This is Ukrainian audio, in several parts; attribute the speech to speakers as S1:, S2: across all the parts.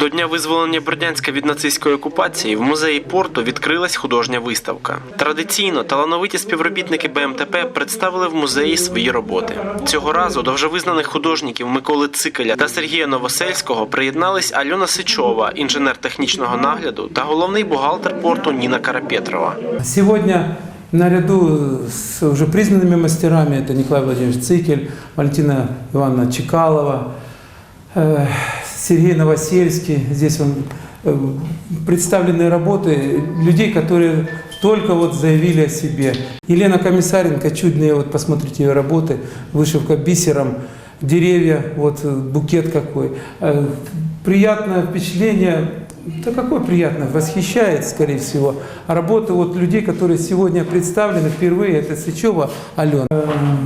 S1: До дня визволення Бердянська від нацистської окупації в музеї порту відкрилась художня виставка. Традиційно талановиті співробітники БМТП представили в музеї свої роботи. Цього разу до вже визнаних художників Миколи Цикеля та Сергія Новосельського приєднались Альона Сичова, інженер технічного нагляду, та головний бухгалтер порту Ніна Карапетрова.
S2: Сегодня наряду с уже признанными мастерами, это Николай Владимирович Цикель, Валентина Ивановна Чекалова, э, Сергей Новосельский, здесь он, э, представлены работы людей, которые только вот заявили о себе. Елена Комиссаренко, чудные, вот посмотрите ее работы, вышивка бисером, деревья, вот э, букет какой. Э, Приятное впечатление, да какое приятно, восхищает, скорее всего. А работы вот людей, которые сегодня представлены впервые, это Сычева Алена.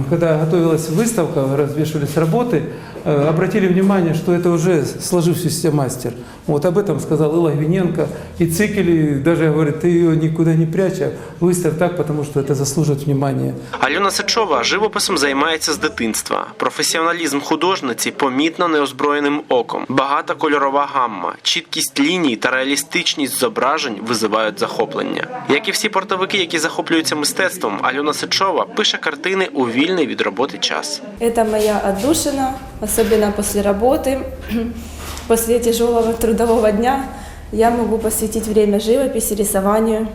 S2: Когда готовилась выставка, развешивались работы, обратили внимание, что это уже сложившийся мастер. Вот об этом сказал Илла Гвиненко. И Цикель и даже говорит, ты ее никуда не прячь, а выставь так, потому что это заслужит внимания.
S1: Альона Сичова живописом займається з дитинства. Професіоналізм художниці помітно неозброєним оком. Багата кольорова гамма, чіткість ліній та реалістичність зображень визивають захоплення. Як і всі портовики, які захоплюються мистецтвом, Альона Сичова пише картини у вільний від роботи час.
S3: Это моя отдушина, Особенно после работы, после тяжелого трудового дня. Я могу посвятить время живописи, рисованию.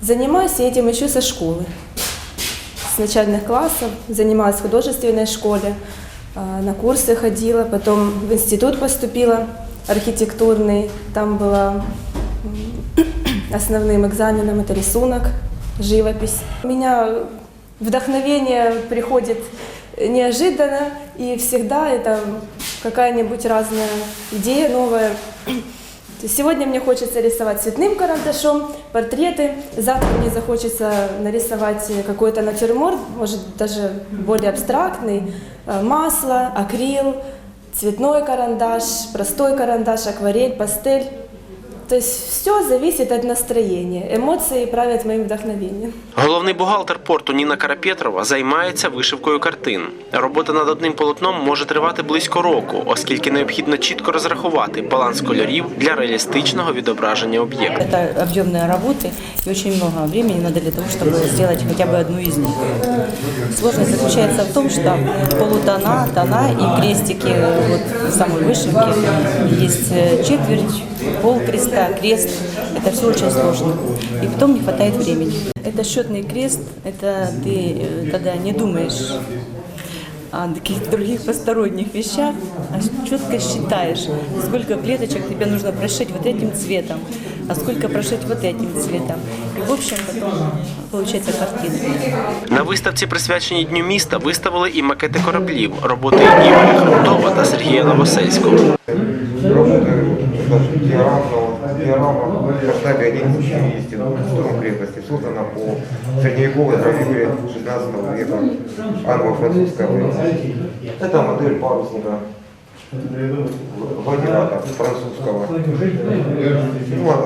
S3: Занимаюсь этим еще со школы. С начальных классов занималась в художественной школе, а, на курсы ходила, потом в институт поступила архитектурный. Там было м, основным экзаменом это рисунок, живопись. У меня вдохновение приходит неожиданно, и всегда это какая-нибудь разная идея новая. То есть Сегодня мне хочется рисовать цветным карандашом, портреты. Завтра мне захочется нарисовать какой-то натюрморт, может даже более абстрактный, э, масло, акрил, цветной карандаш, простой карандаш, акварель, пастель. То есть все зависит от настроения. Эмоции правят моим вдохновением.
S1: Головний бухгалтер порту Ніна Карапетрова займається вишивкою картин. Робота над одним полотном може тривати близько року, оскільки необхідно чітко розрахувати баланс кольорів для реалістичного відображення об'єкту.
S4: Это объемные работы, и очень много времени надо для того, чтобы сделать хотя бы одну из них. Сложность заключается в том, что полутона, тона и крестики э, вот, в самой вышивке есть э, четверть, пол креста, крест. Это все очень сложно. И потом не хватает времени. Это счетный крест, это ты э, когда не думаешь о каких-то других посторонних вещах, а четко считаешь, сколько клеточек тебе нужно прошить вот этим цветом, а сколько прошить вот этим цветом. И в общем потом получается картина.
S1: На виставці, присвяченій Дню міста, виставили і макети кораблів, роботи Ігоря Хребтова та Сергія Новосельського.
S5: Даже диорама, диорама масштабе 1,60 штурм крепости создана по средневековой гравюре 16 века англо-французской войны. Это модель парусника Владимира французского. Ну,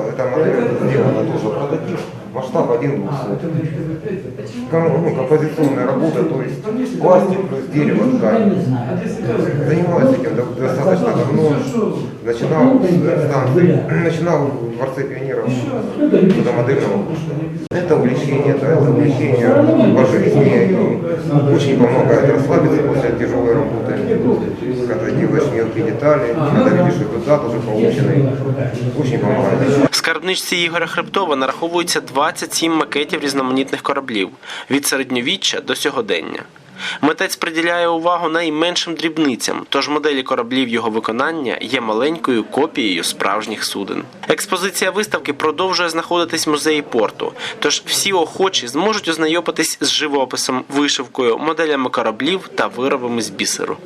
S5: эта модель сделана тоже прототип, масштаб 1 Ком- ну, композиционная работа, то есть пластик плюс дерево, ткань. Занималась этим до- достаточно давно. Начинал с станции, начинал в дворце пионеров модельного курса. Это увлечение, да, это увлечение по жизни. и Очень помогает расслабиться после тяжелой работы. Когда делаешь мелкие детали, когда видишь результат уже полученный. Очень помогает.
S1: В скарбничці Ігоря Хребтова нараховується 27 макетів різноманітних кораблів від середньовіччя до сьогодення. Митець приділяє увагу найменшим дрібницям, тож моделі кораблів його виконання є маленькою копією справжніх суден. Експозиція виставки продовжує знаходитись в музеї порту, тож всі охочі зможуть ознайомитись з живописом, вишивкою, моделями кораблів та виробами з бісеру.